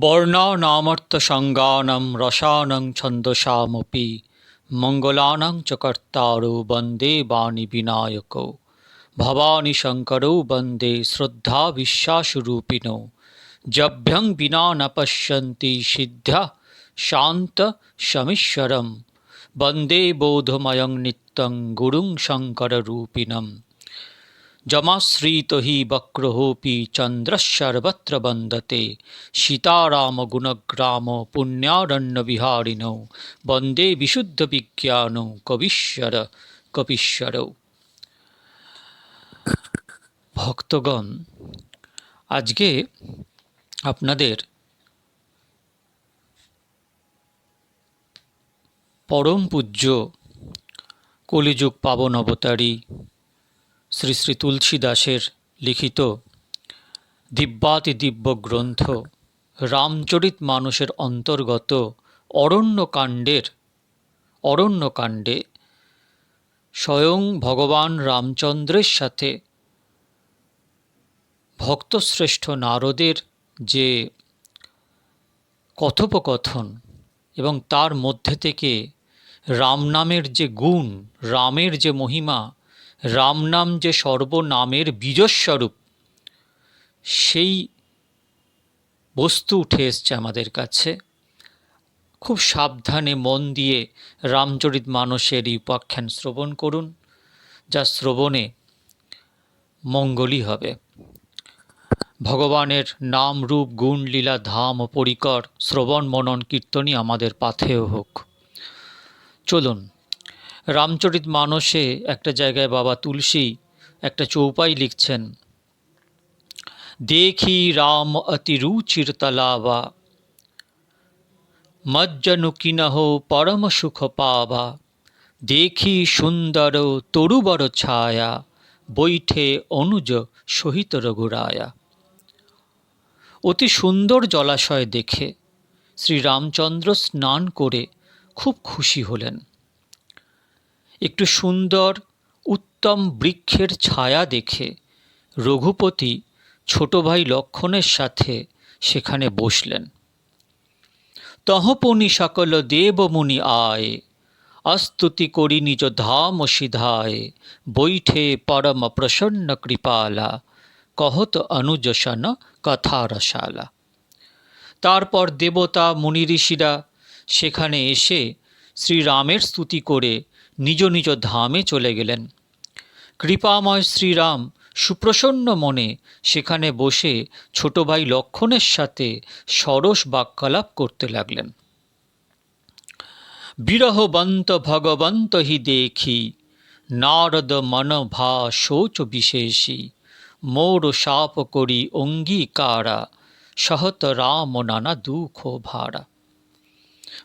বর্ণানামর্থসঙ্গানাং রসানাং ছন্দসামপি, মঙ্গলানাং চ কর্তারো বন্দে বাণী বিনায়কো, ভবানী শঙ্করৌ বন্দে শ্রদ্ধা বিশ্বাসরূপিণো জভ্যং বিনা ন পশ্যন্তি সিদ্ধ্যা শান্ত শমীশ্বরম বন্দে বোধময়ং নিত্যং গুরুং শঙ্কররূপিণম। যমাশ্রিত হি বক্রহোপি চন্দ্রশর্বত্র বন্দতে সীতারাম গুণগ্রাম পুণ্যারণ্য পুণ্যারণ্যবিহারিণৌ বন্দে বিশুদ্ধ বিজ্ঞান কবিশ্বর কপীশ্বরৌ ভক্তগণ আজকে আপনাদের পরম পূজ্য কলিযুগ পাবন অবতারী শ্রী শ্রী তুলসী দাসের লিখিত দিব্যাতি দিব্য গ্রন্থ রামচরিত মানুষের অন্তর্গত অরণ্যকাণ্ডের, অরণ্যকাণ্ডে স্বয়ং ভগবান রামচন্দ্রের সাথে ভক্তশ্রেষ্ঠ নারদের যে কথোপকথন এবং তার মধ্যে থেকে রাম নামের যে গুণ, রামের যে মহিমা রাম নাম যে সর্বনামের বীজস্বরূপ, সেই বস্তু উঠে এসছে আমাদের কাছে। খুব সাবধানে মন দিয়ে রামচরিত মানসের এই উপাখ্যান শ্রবণ করুন, যা শ্রবণে মঙ্গলই হবে। ভগবানের নাম রূপ, গুণ, লীলা, ধাম ও পরিকর শ্রবণ, মনন, কীর্তনই আমাদের পাথেয় হোক। চলুন। রামচরিত মানসে একটা জায়গায় বাবা তুলসী একটা চৌপাই লিখছেন, দেখি রাম অতি রুচির তলাবা, মজ্জনু কিনহ পরম সুখ পাবা, দেখি সুন্দর তরুবর ছায়া, বৈঠে অনুজ সহিত রঘুরায়া। অতি সুন্দর জলাশয় দেখে শ্রীরামচন্দ্র স্নান করে খুব খুশি হলেন। একটু সুন্দর, উত্তম বৃক্ষের ছায়া দেখে রঘুপতি ছোট ভাই লক্ষণের সাথে সেখানে বসলেন। তহপনি সকল দেবমুনি আয়, আস্তুতি করি নিজ ধাম সিধায়, বৈঠে পরম প্রসন্ন কৃপালা, কহত অনুজসন কথা রসালা তারপর দেবতা, মুনি ঋষিরা সেখানে এসে শ্রীরামের স্তুতি করে নিজ নিজ ধামে চলে গেলেন। কৃপাময় শ্রীরাম সুপ্রসন্ন মনে সেখানে বসে ছোট ভাই লক্ষণের সাথে সরস বাক্যালাপ করতে লাগলেন। বিরহবন্ত ভগবন্ত হি দেখি, নারদ মন ভা শোচ বিশেষী, মোর সাপ করি অঙ্গীকারা, সহত রাম নানা দুঃখ ভাড়া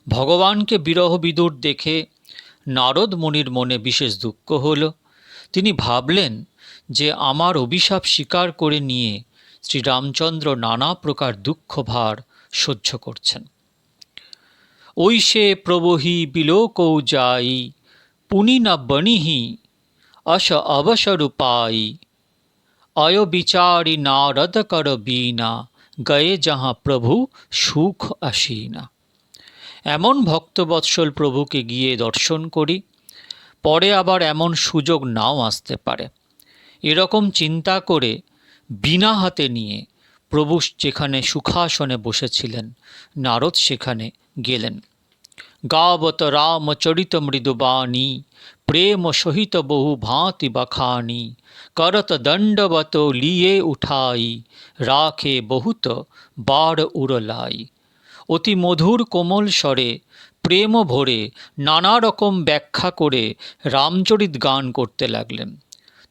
ভগবানকে বিরহ বিদুর দেখে নারদ মুনির মনে বিশেষ দুঃখ হল। তিনি ভাবলেন যে আমার অভিশাপ স্বীকার করে নিয়ে শ্রীরামচন্দ্র নানা প্রকার দুঃখ ভার সহ্য করছেন। ওই সে প্রবহি বিলোকৌ যাই, পুনি না বনিহি অস অবসরূপাই অয় বিচারি নারদ কর বীণা, গয়ে যাহা প্রভু সুখ আসীনা। এমন ভক্তবৎসল প্রভুকে গিয়ে দর্শন করি, পরে আবার এমন সুযোগ নাও আসতে পারে। এরকম চিন্তা করে বিনা হাতে নিয়ে প্রভু যেখানে সুখাসনে বসেছিলেন, নারদ সেখানে গেলেন। গাবত রামচরিত মৃদুবাণী প্রেম সহিত বহু ভাঁতি বখানি, করত দণ্ডবত লিয়ে উঠাই, রাখে বহুত বার উড়লাই। অতি মধুর কোমল স্বরে, প্রেম ভরে, নানা রকম ব্যাখ্যা করে রামচরিত গান করতে লাগলেন।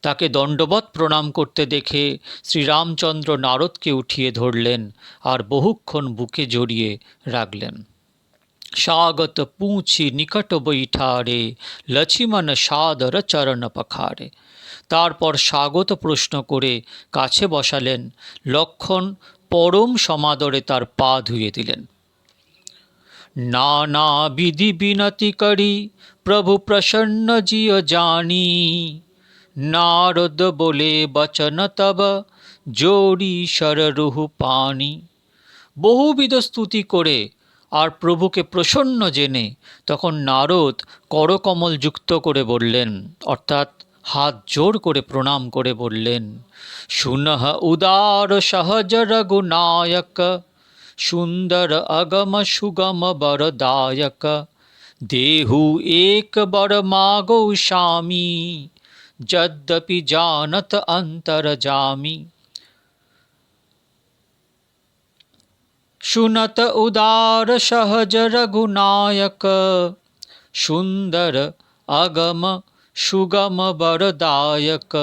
তাকে দণ্ডবত প্রণাম করতে দেখে শ্রীরামচন্দ্র নারদকে উঠিয়ে ধরলেন আর বহুক্ষণ বুকে জড়িয়ে রাখলেন। স্বাগত পুঁছি নিকট বৈঠারে লক্ষ্মণ সাদর চরণ পখারে। তারপর স্বাগত প্রশ্ন করে কাছে বসালেন, লক্ষণ পরম সমাদরে তার পা ধুয়ে দিলেন। নানা বিধি বিনতি করি, প্রভু প্রসন্ন জিও জানি। নারদ বলে বচন তব জোরি সররুহু পানি। বহুবিধ স্তুতি করে আর প্রভুকে প্রসন্ন জেনে তখন নারদ করকমল যুক্ত করে বললেন, অর্থাৎ হাত জোর করে প্রণাম করে বললেন সুনহ উদার সহজ রঘু নায়ক সুন্দর অগম সুগম বরদায়ক দেহু এক বর মাগৌ স্বামী যদ্যপি জানত অন্তর জামি শুনত উদার সহজ রঘুনায়ক সুন্দর অগম সুগম বরদায়ক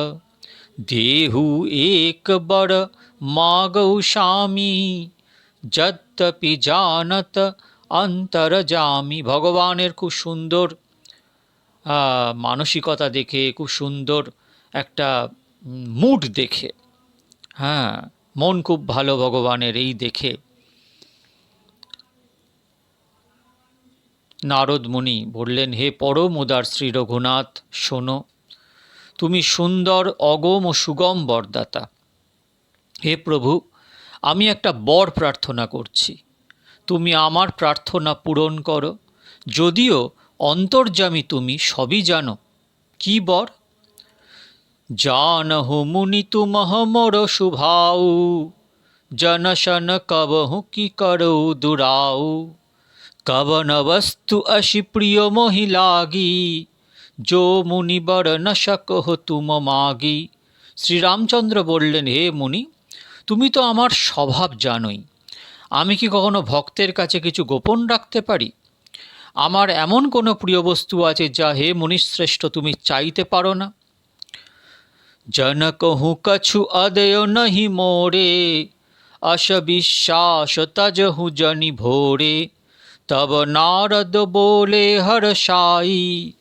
দেহু এক বর মাগৌ স্বামী যদ্যপি জানত অন্তর্জামি ভগবানের খুব সুন্দর মানসিকতা দেখে, খুব সুন্দর একটা মুড দেখে। হ্যাঁ মন খুব ভালো ভগবানের এই দেখে। নারদ মুনি বললেন, হে পরম উদার শ্রী রঘুনাথ, শোনো, তুমি সুন্দর, অগম ও সুগম বরদাতা। হে প্রভু আমি একটা বর প্রার্থনা করছি। তুমি আমার প্রার্থনা পূরণ করো। যদিও অন্তর্যামী তুমি সবই জানো। কি বর? জানহু মুনি তুমহ মোর শুভাউ জনশন কবহু কি করৌ দুরাউ। কবন বস্তু অসি প্রিয় মহিলাগি। যো মুনিবর ন সকহ তুম মাগি। শ্রীরামচন্দ্র বললেন, হে মুনি তুমি তো আমার স্বভাব জানোই। আমি কি কখনো ভক্তের কাছে কিছু গোপন রাখতে পারি? আমার এমন কোনো প্রিয় বস্তু আছে যা হে মনীশ্রেষ্ঠ তুমি চাইতে পারো না। জনক হু কছু অদয় নহি মোরে অস বিশ্বাস তজ হু জনি ভোরে। তব নারদ বোলে হর সাই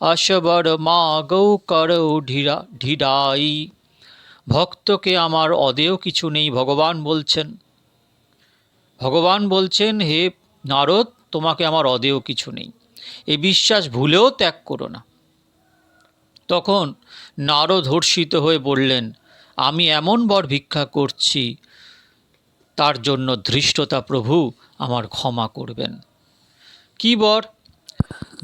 অসবর মাগৌ করৌ ঢিরা ঢিডাই ভক্তকে আমার অদেয় কিছু নেই, ভগবান বলছেন। ভগবান বলছেন, হে নারদ, তোমাকে আমার অদেয় কিছু নেই। এই বিশ্বাস ভুলেও ত্যাগ করো না। তখন নারদ হর্ষিত হয়ে বললেন, আমি এমন বর ভিক্ষা করছি, তার জন্য ধৃষ্টতা প্রভু আমার ক্ষমা করবেন। কি বর?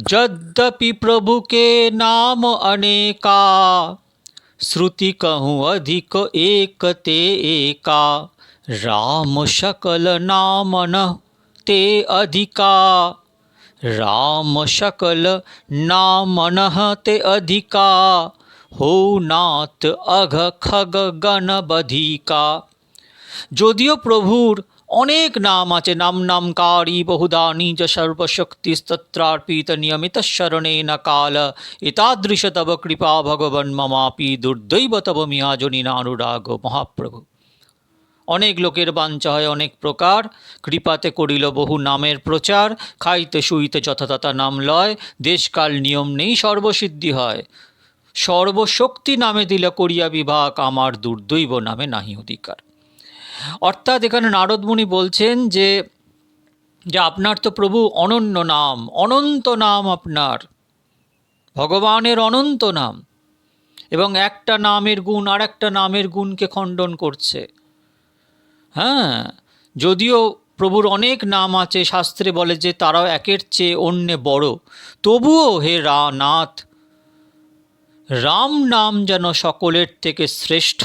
যদ্যপি প্রভুকে নাম অনেকা শ্রুতি कहूँ अधिक एक ते एका राम सकल नाम न ते अधिका राम सकल नाम नह ते अधिका हो नाथ अघ खग গণ বধিকা যদিও প্রভুর অনেক নাম আছে। নাম নামকারী বহুদা নিজ সর্বশক্তিস্তত্রার্পিত নিয়মিত শরণে না কাল। এতাদৃশ তব কৃপা ভগবন মমাপি দুর্দৈব তব মিয়াজনী নানুরাগ মহাপ্রভু। অনেক লোকের বাঞ্ছা হয়, অনেক প্রকার। কৃপাতে করিল বহু নামের প্রচার। খাইতে, শুইতে যথাযথা নাম লয়। দেশকাল নিয়ম নেই, সর্বসিদ্ধি হয়। সর্বশক্তি নামে দিল করিয়া বিভাগ, আমার দুর্দৈব নামে নাহি অধিকার। অর্থাৎ এখানে নারদমুনি বলছেন যে যে আপনার তো প্রভু অনন্য নাম, অনন্ত নাম আপনার, ভগবানের অনন্ত নাম, এবং একটা নামের গুণ আর একটা নামের গুণকে খণ্ডন করছে। হ্যাঁ যদিও প্রভুর অনেক নাম আছে, শাস্ত্রে বলে যে তারাও একের চেয়ে অন্যে বড়। তবুও হে রা নাথ রাম নাম যেন সকলের থেকে শ্রেষ্ঠ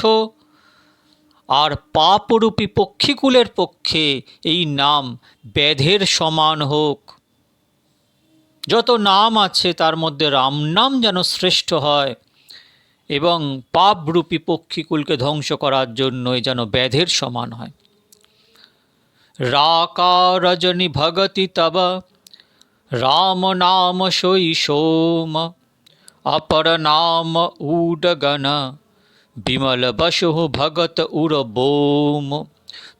আর পাপরূপী পক্ষীকুলের পক্ষে এই নাম ব্যাধের সমান হোক। যত নাম আছে তার মধ্যে রাম নাম যেন শ্রেষ্ঠ হয় এবং পাপরূপী পক্ষীকুলকে ধ্বংস করার জন্যই যেন ব্যাধের সমান হয়। রাকা রজনী ভগতি তব, রাম নাম সই সোম অপর নাম উডগণ। বিমল বসু ভগত উর বোম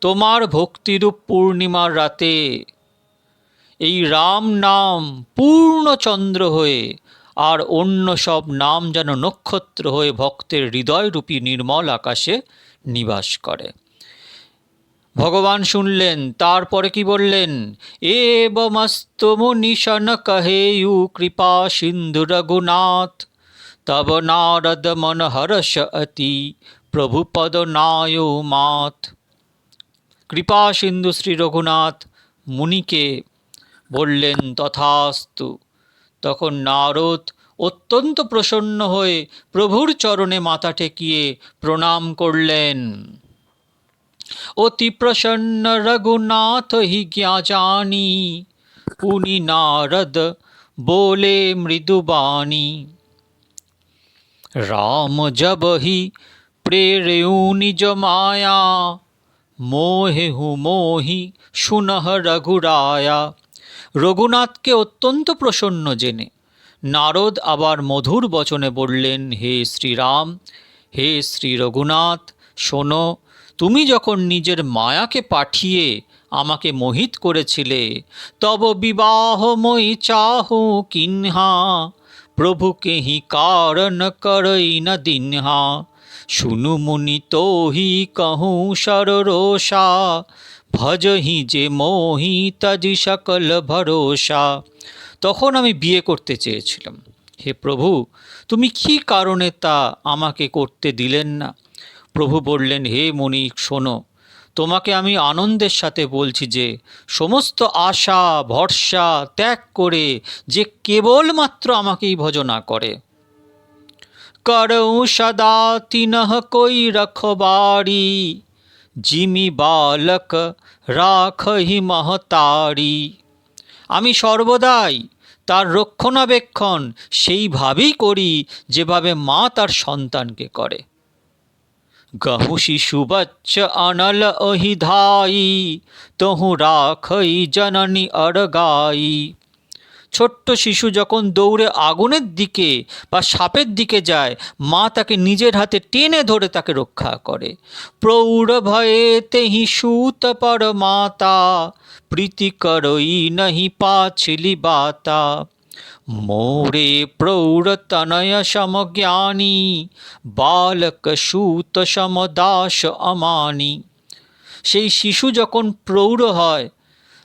তোমার ভক্তিরূপ পূর্ণিমার রাতে এই রাম নাম পূর্ণচন্দ্র হয়ে আর অন্য সব নাম যেন নক্ষত্র হয়ে ভক্তের হৃদয়রূপী নির্মল আকাশে নিবাস করে। ভগবান শুনলেন, তারপরে কি বললেন? এবমস্তমু নিশন কহেয়ু কৃপা সিন্ধু রঘুনাথ। তব নারদ মনহর্ষ অতি প্রভুপদ নায় মাত কৃপা সিন্ধু শ্রী রঘুনাথ মুনিকে বললেন, তথাস্তু, তখন নারদ অত্যন্ত প্রসন্ন হয়ে প্রভুর চরণে মাথা ঠেকিয়ে প্রণাম করলেন। অতি প্রসন্ন রঘুনাথ, হি জ্ঞাজানি উনি নারদ বলে মৃদুবাণী রাম জবহি প্রেরেউ নিজ মায়া মোহেহু মোহি সুনহ রঘুরায়া রঘুনাথকে অত্যন্ত প্রসন্ন জেনে নারদ আবার মধুর বচনে বললেন, হে শ্রীরাম, হে শ্রী রঘুনাথ, শোনো, তুমি যখন নিজের মায়াকে পাঠিয়ে আমাকে মোহিত করেছিলে, তব বিবাহময়ী মই চাহ কিনহা প্রভুকে হি কারণ করই না দিনহা শুনু মুনি তো হি कहूँ সররোষা ভজহি যে মোহি তাজি সকল ভরসা তখন আমি বিয়ে করতে চেয়েছিলাম। হে প্রভু, তুমি কী কারণে তা আমাকে করতে দিলেন না? প্রভু বললেন, হে মণি শোনো তোমাকে আমি আনন্দের সাথে বলছি যে, সমস্ত আশা, ভরসা ত্যাগ করে যে কেবলমাত্র আমাকেই ভজনা করে। করৌ সদা তিনহ কই রখবারি, জিমি বালক রাখহি মহতারি। আমি সর্বদাই তার রক্ষণাবেক্ষণ সেইভাবেই করি যেভাবে মা তার সন্তানকে করে। গহু শিশু বচ্চ অনল অহি ধাই তহু রাখই জননী অরগাই ছোট্ট শিশু যখন দৌড়ে আগুনের দিকে বা সাপের দিকে যায়, মা তাকে নিজের হাতে টেনে ধরে তাকে রক্ষা করে। প্রৌঢ় ভয়ে তেহি সুত পর মাতা প্রীতি করই নহি পাছিলি বাতা। বালক সুত সমদাস অমানি সেই শিশু যখন প্রৌঢ় হয়,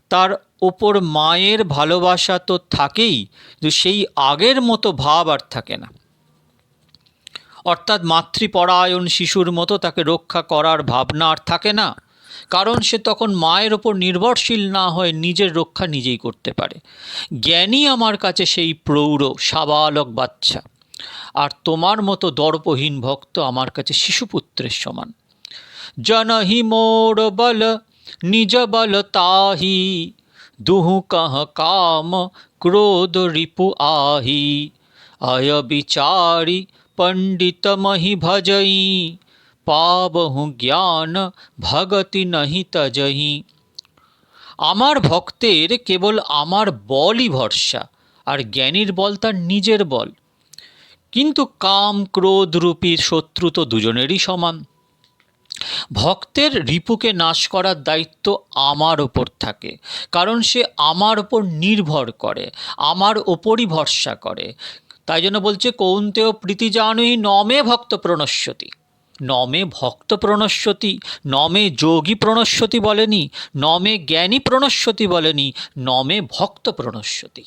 তার ওপর মায়ের ভালোবাসা তো থাকেই, কিন্তু সেই আগের মতো ভাব আর থাকে না। অর্থাৎ মাতৃপরায়ণ শিশুর মতো তাকে রক্ষা করার ভাবনা আর থাকে না। কারণ সে তখন মায়ের ওপর নির্ভরশীল না হয়ে নিজের রক্ষা নিজেই করতে পারে। জ্ঞানী আমার কাছে সেই প্রৌঢ়, সাবালক বাচ্চা। আর তোমার মতো দর্পহীন ভক্ত আমার কাছে শিশুপুত্রের সমান। জনহি মোর বল, নিজ বল তাহি, দুহু কাহ কাম, ক্রোধ রিপু আহি। অয় বিচারি, পণ্ডিত মহি ভজই পাবহু জ্ঞান ভগতি নহি তজহি। আমার ভক্তের কেবল আমার বলই ভরসা, আর জ্ঞানীর বল তার নিজের বল। কিন্তু কাম ক্রোধ রূপীর শত্রু তো দুজনেরই সমান। ভক্তের রিপুকে নাশ করার দায়িত্ব আমার ওপর থাকে, কারণ সে আমার ওপর নির্ভর করে, আমার ওপরই ভরসা করে। তাই জন্য বলছে, কৌন্তেয় প্রীতি জানুই নমে ভক্ত প্রণশ্যতি। নমে ভক্ত প্রণশ্যতি, নমে যোগী প্রণশ্যতি বলেনি, নমে জ্ঞানী প্রণশ্যতি বলেনি, নমে ভক্ত প্রণশ্যতি।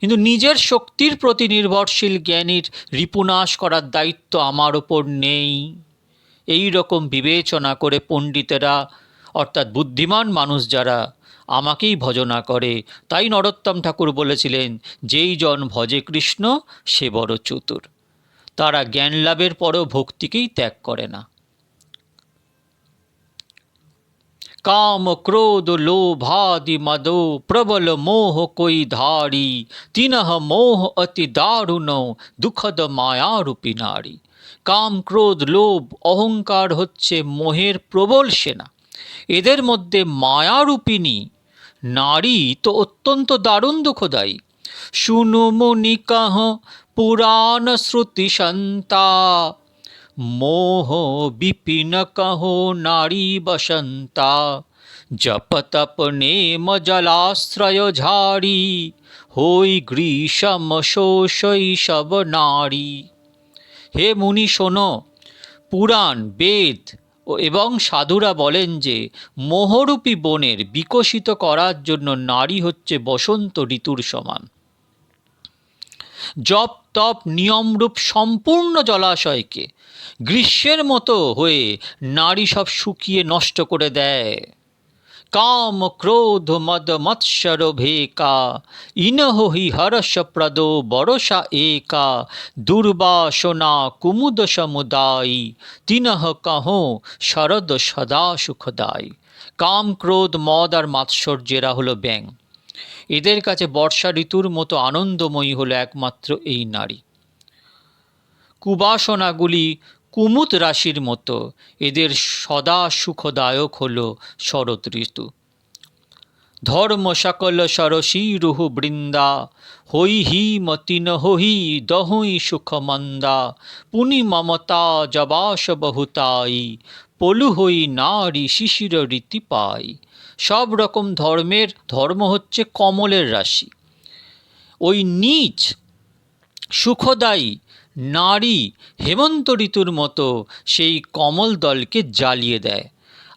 কিন্তু নিজের শক্তির প্রতি নির্ভরশীল জ্ঞানীর রিপুনাশ করার দায়িত্ব আমার ওপর নেই। এই রকম বিবেচনা করে পণ্ডিতেরা, অর্থাৎ বুদ্ধিমান মানুষ যারা, আমাকেই ভজনা করে। তাই নরোত্তম ঠাকুর বলেছিলেন, যেই জন ভজে কৃষ্ণ, সে বড় চতুর। তারা জ্ঞান লাভের পরেও ভক্তিকেই ত্যাগ করে না। কাম, ক্রোধ লোভাদি মদো, প্রবল মোহ কই ধারি, তিনহ মোহ অতি দারুণ, দুঃখদ মায়ারূপী নারী। কাম, ক্রোধ, লোভ, অহংকার হচ্ছে মোহের প্রবল সেনা। এদের মধ্যে মায়ারূপিণী নারী তো অত্যন্ত দারুণ দুঃখদায়ী। শুনু মুনি কাহ পুরাণ শ্রুতি সন্তা মোহ বিপিন কহো নারী বসন্তা জপ তপ নেম জলাশ্রয় ঝাড়ি হই গ্রীষম শোষই সব নারী হে মুনি, শোনো, পুরাণ, বেদ এবং সাধুরা বলেন যে, মোহরূপী বনের বিকশিত করার জন্য নারী হচ্ছে বসন্ত ঋতুর সমান। জপ, তপ নিয়মরূপ সম্পূর্ণ জলাশয়কে গ্রীষ্মের মতো হয়ে নারী সব শুকিয়ে নষ্ট করে দেয়। কাম, ক্রোধ, মদ মৎসর ভেকা ইনহ হি বরসা একা, দুর্বাসনা, কুমুদ সমুদায়ী, তিনহ কহো, শরদ সদা সুখদায়ী। কাম, ক্রোধ, মদ আর মাৎসর্যেরা হলো ব্যাং এদের কাছে বর্ষা ঋতুর মতো আনন্দময়ী হলো একমাত্র এই নারী। কুবাসনাগুলি কুমুদ রাশির মতো, এদের সদা সুখদায়ক হল শরৎ ঋতু। ধর্ম সকল সরসী রুহু বৃন্দা, হই হি মতিন হহি দহই সুখ মন্দা পুনি মমতা জবাস বহুতাই পলু হই নারী শিশির রীতি পাই সব রকম ধর্মের, ধর্ম হচ্ছে কমলের রাশি। ওই নিচ, সুখদায়ী, নারী, হেমন্ত ঋতুর মতো সেই কমল দলকে জ্বালিয়ে দেয়।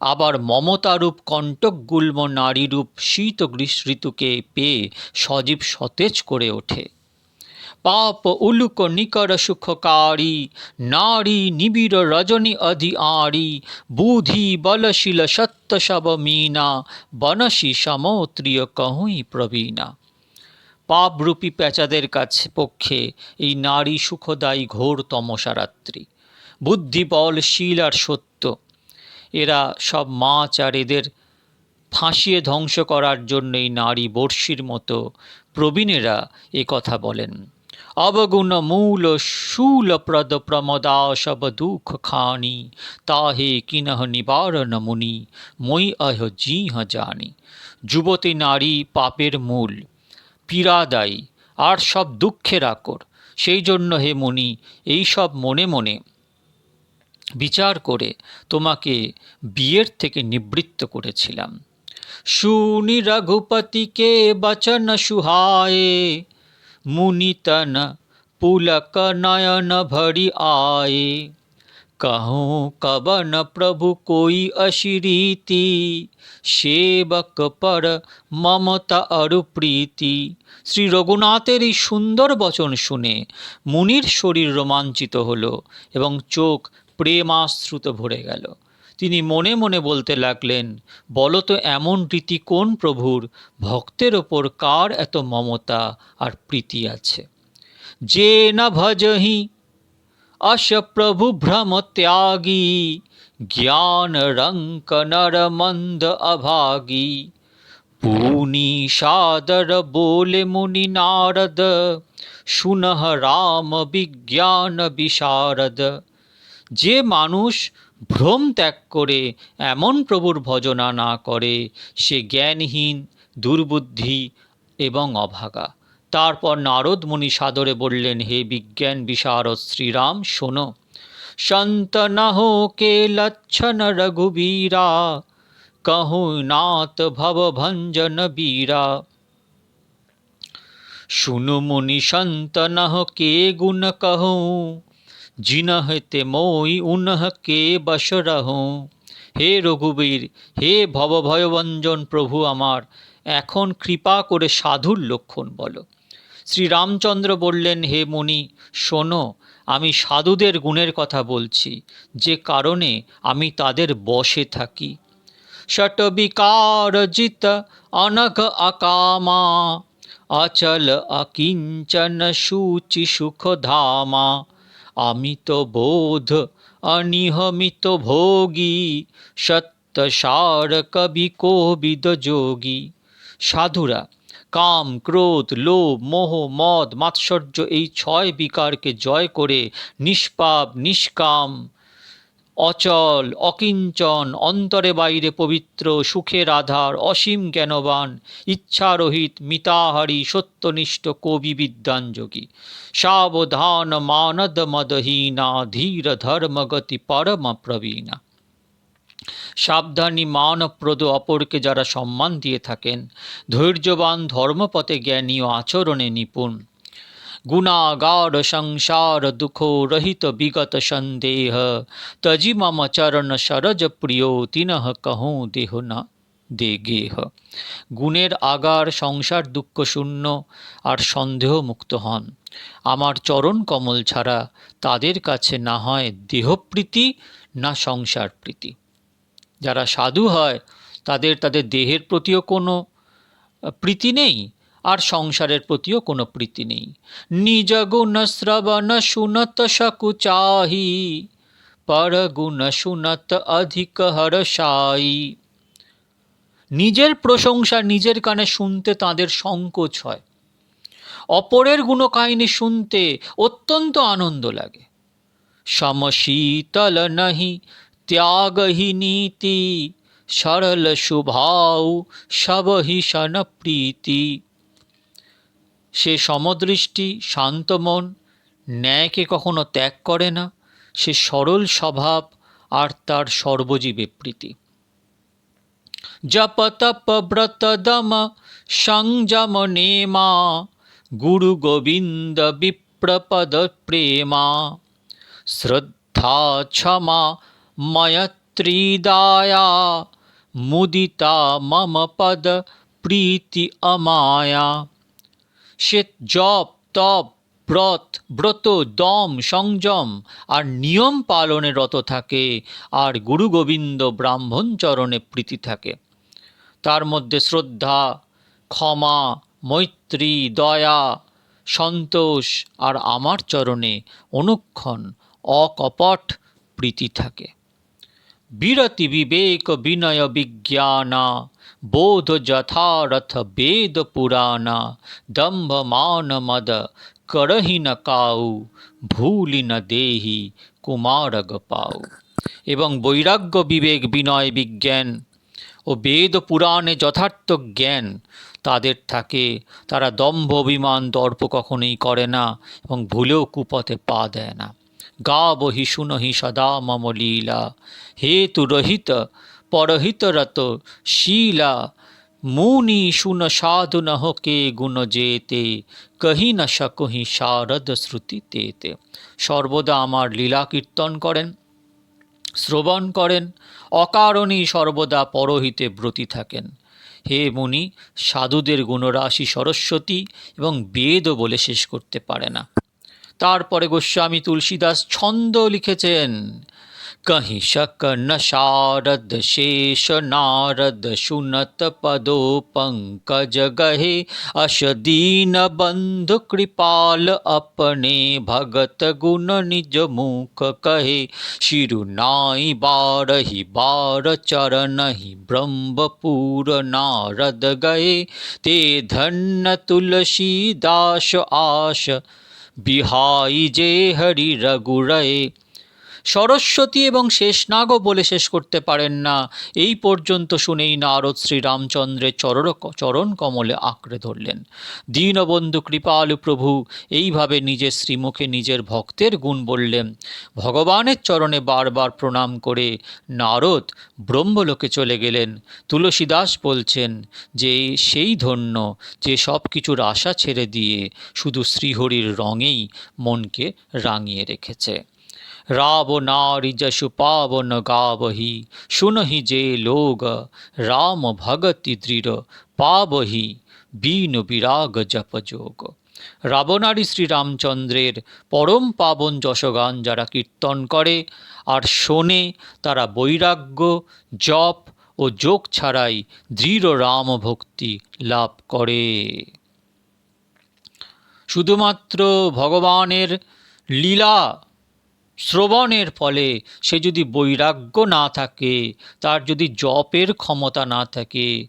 আবার মমতারূপ কণ্টক গুল্ম নারীরূপ শীত গ্রীষ্ম ঋতুকে পেয়ে সজীব সতেজ করে ওঠে। পাপ উলুক নিকর সুখকারী, নারী নিবিড় রজনী অধি আড়ি, বুধি বলশীল সত্য সব মীনা, বনশী সমত্রিয় কহুই প্রবীণা। পাপরূপী প্যাচাদের কাছে পক্ষে এই নারী সুখদায়ী ঘোর তমসারাত্রি। বুদ্ধি বল শীল আর সত্য। এরা সব মাছ আর এদের ফাঁসিয়ে ধ্বংস করার জন্য এই নারী বর্ষির মতো প্রবীণেরা কথা বলেন। অবগুণ মূল শূল প্রদ প্রমদা সব দুঃখ খানি, তাহে কিনহ নিবারণ মুনি, মই অহ জিহ জানি। যুবতী নারী পাপের মূল, পীড়াদায়ী, আর সব দুঃখের আকর। সেই জন্য হে মুনি, এই সব মনে মনে বিচার করে তোমাকে বিয়ের থেকে নিবৃত্ত করেছিলাম। শুনি রঘুপতিকে বচন সুহায়ে মুনিতন পুলক নয়ন ভরি আয়ে कहूँ कवन प्रभु कोई अशिरीति সেবক পর মমতা অরু প্রীতি শ্রী রঘুনাথের এই সুন্দর বচন শুনে মুনির শরীর রোমাঞ্চিত হলো এবং চোখ প্রেমাশ্রুত ভরে গেল তিনি মনে মনে বলতে লাগলেন বলতো এমন রীতি কোন প্রভুর? ভক্তের ওপর কার এত মমতা আর প্রীতি আছে? যে না ভজহি অশ প্রভু ভ্রম ত্যাগী, জ্ঞান রঙ্ক নরমন্দ অভাগী, পুনি সাদর বোলে মুনি নারদ সুনহ রাম বিজ্ঞান বিশারদ যে মানুষ ভ্রম ত্যাগ করে, এমন প্রভুর ভজনা না করে, সে জ্ঞানহীন, দুর্বুদ্ধি এবং অভাগা। তারপর নারদমণি সাদরে বললেন, হে বিজ্ঞান বিশারদ শ্রীরাম, শোনো। সন্ত নাহ কে লচ্ছন রঘুবীরা, কহু নাথ ভবভঞ্জন বীরা। শুনু মুনি সন্ত নাহ কে গুণ কহু জিনা হইতে মই উন্নাহকে বাসরাহ। হে রঘুবীর, হে ভবভয়ভঞ্জন প্রভু আমার, এখন কৃপা করে সাধুর লক্ষণ বলো। শ্রীরামচন্দ্র বললেন, হে মুনি, শোনো, আমি সাধুদের গুণের কথা বলছি, যে কারণে আমি তাদের বসে থাকি। ষটবিকারজিত অনঘ আকামা অচল অকিঞ্চন সুখ ধামা। অমিত বোধ, অনিহমিত ভোগী সত্য সার কবি কোবিদ যোগী। সাধুরা, কাম, ক্রোধ, লোভ, মোহ, মদ, মাৎসর্য এই ছয় বিকারকে জয় করে নিষ্পাপ, নিষ্কাম অচল, অকিঞ্চন, অন্তরে বাইরে পবিত্র সুখের আধার অসীম জ্ঞানবান, ইচ্ছারহিত, মিতাহারী, সত্যনিষ্ঠ কবি বিদ্যাঞ্যোগী সাবধান, মানদ, মদহীনা, ধীর ধর্মগতি, পরম প্রবীণা। সাবধানী, মানপ্রদ অপরকে যারা সম্মান দিয়ে থাকেন, ধৈর্যবান ধর্মপথে জ্ঞানী ও আচরণে নিপুণ। গুণাগার সংসার দুঃখ রহিত বিগত সন্দেহ তজি মম চরণ সরজ প্রিয় তিনহ কহু দেহ না দে গেহ গুণের আগার সংসার দুঃখ শূন্য আর সন্দেহ মুক্ত হন। আমার চরণ কমল ছাড়া তাদের কাছে না হয় দেহপ্রীতি, না সংসার প্রীতি। যারা সাধু হয়, তাদের তাদের দেহের প্রতিও কোনো প্রীতি নেই। আর সংসারের প্রতিও কোনো প্রীতি নেই। নিজ গুণ শ্রবণ শুনত চাহি পর গুণ শুনত অধিক হরসাই নিজের প্রশংসা নিজের কানে শুনতে তাদের সংকোচ হয়। অপরের গুণকাহিনী শুনতে অত্যন্ত আনন্দ লাগে। সমশীতল নহি ত্যাগহি নীতি, সরল শুভাও সবহি সন প্রীতি। সে সমদৃষ্টি, শান্ত মন, ন্যায়কে কখনো ত্যাগ করে না, সে সরল স্বভাব আর তার সর্বজীবে প্রীতি। জপ তপ ব্রত দম সংযম নেমা, গুরু গোবিন্দ বিপ্রপদ প্রেমা। শ্রদ্ধা ক্ষমা ময়ত্রিদায়া, মুদিতা মম পদ, প্রীতি অমায়া। সে জপ, তপ, ব্রত ব্রত, দম, সংযম আর নিয়ম পালনে রত থাকে আর গুরু গোবিন্দ ব্রাহ্মণ চরণে প্রীতি থাকে। তার মধ্যে শ্রদ্ধা, ক্ষমা, মৈত্রী, দয়া, সন্তোষ আর আমার চরণে অনুক্ষণ, অকপট প্রীতি থাকে। বিরতি বিবেক, বিনয় বিজ্ঞানা বোধ যথারথ বেদ পুরাণা দম্ভ মান মদ করহি ন কাউ ভুলি ন দেহি কুমারগ পাও এবং বৈরাগ্য, বিবেক, বিনয়, বিজ্ঞান ও বেদ পুরাণে যথার্থ জ্ঞান তাদের থাকে। তারা দম্ভ অভিমান দর্প কখনোই করে না এবং ভুলেও কুপথে পা দেয় না। গা বহি শুনহি সদা মম লীলা, হেতু রহিত পরহিতরত, শীলা, মুনি শুন সাধু নহ কে গুণ যেতে কহি না সকহি শারদ শ্রুতি তেতে। সর্বদা আমার লীলা কীর্তন করেন, শ্রবণ করেন, অকারণেই সর্বদা পরহিতে ব্রতী থাকেন। হে মুনি, সাধুদের গুণরাশি সরস্বতী এবং বেদও বলে শেষ করতে পারে না। তারপরে গোস্বামী তুলসীদাস ছন্দ লিখেছেন कहीं शक न शारद, शेष नारद सुनत पदो पंकज गहे। अश दीन बंधु कृपाल अपने भगत गुण निज मुख कहे। शिरु नाई बारही बार चरण ही ब्रह्मपुर नारद गए। ते धन्य तुलसी दास आश, बिहाई जे हरि रघुरय সরস্বতী এবং শেষনাগও বলে শেষ করতে পারেন না। এই পর্যন্ত শুনেই নারদ শ্রীরামচন্দ্রের চরণ চরণ কমলে আঁকড়ে ধরলেন। দীনবন্ধু কৃপালু প্রভু, এইভাবে নিজের শ্রীমুখে নিজের ভক্তের গুণ বললেন। ভগবানের চরণে বারবার প্রণাম করে নারদ ব্রহ্মলোকে চলে গেলেন। তুলসীদাস বলছেন যে, সেই ধন্য যে সব কিছুর আশা ছেড়ে দিয়ে শুধু শ্রীহরির রঙেই মনকে রাঙিয়ে রেখেছে। রাব নারি যশু পাবন গাবহি, শুনহি যে লোগ রাম ভগতি দৃঢ়, পাবহি বীন বিরাগ জপযোগ রাবণারি শ্রীরামচন্দ্রের পরম পাবন যশগান যারা কীর্তন করে আর শোনে, তারা বৈরাগ্য, জপ ও যোগ ছাড়াই দৃঢ় রাম ভক্তি লাভ করে। শুধুমাত্র ভগবানের লীলা শ্রবণের ফলে সে যদি বৈরাগ্য না থাকে, তার যদি জপের ক্ষমতা না থাকে,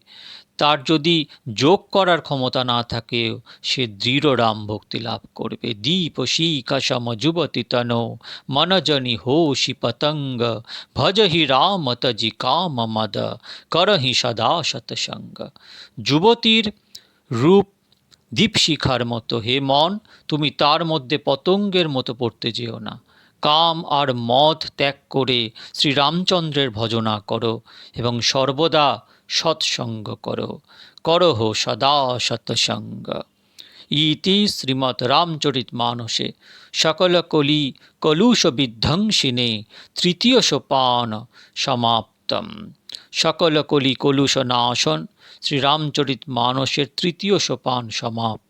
তার যদি যোগ করার ক্ষমতা না থাকে, সে দৃঢ় রাম ভক্তি লাভ করবে। দীপ শিকাশম যুবতী তন মনজনি হোশি পতঙ্গ ভজহি রাম তজি কাম মদ করহি সদা সতসঙ্গ যুবতীর রূপ দীপশিখার মতো, হে মন, তুমি তার মধ্যে পতঙ্গের মতো পড়তে যেও না। কাম আর মদ ত্যাগ করে শ্রীরামচন্দ্রের ভজনা করো এবং সর্বদা সৎসঙ্গ করো। করহ সদা সৎসঙ্গ। ইতি শ্রীমৎ রামচরিত মানসে সকল কলি কলুষ বিধ্বংসিনে তৃতীয় সোপান সমাপ্তম। সকল কলি কলুষ নাশন শ্রীরামচরিত মানসের তৃতীয় সোপান সমাপ্ত।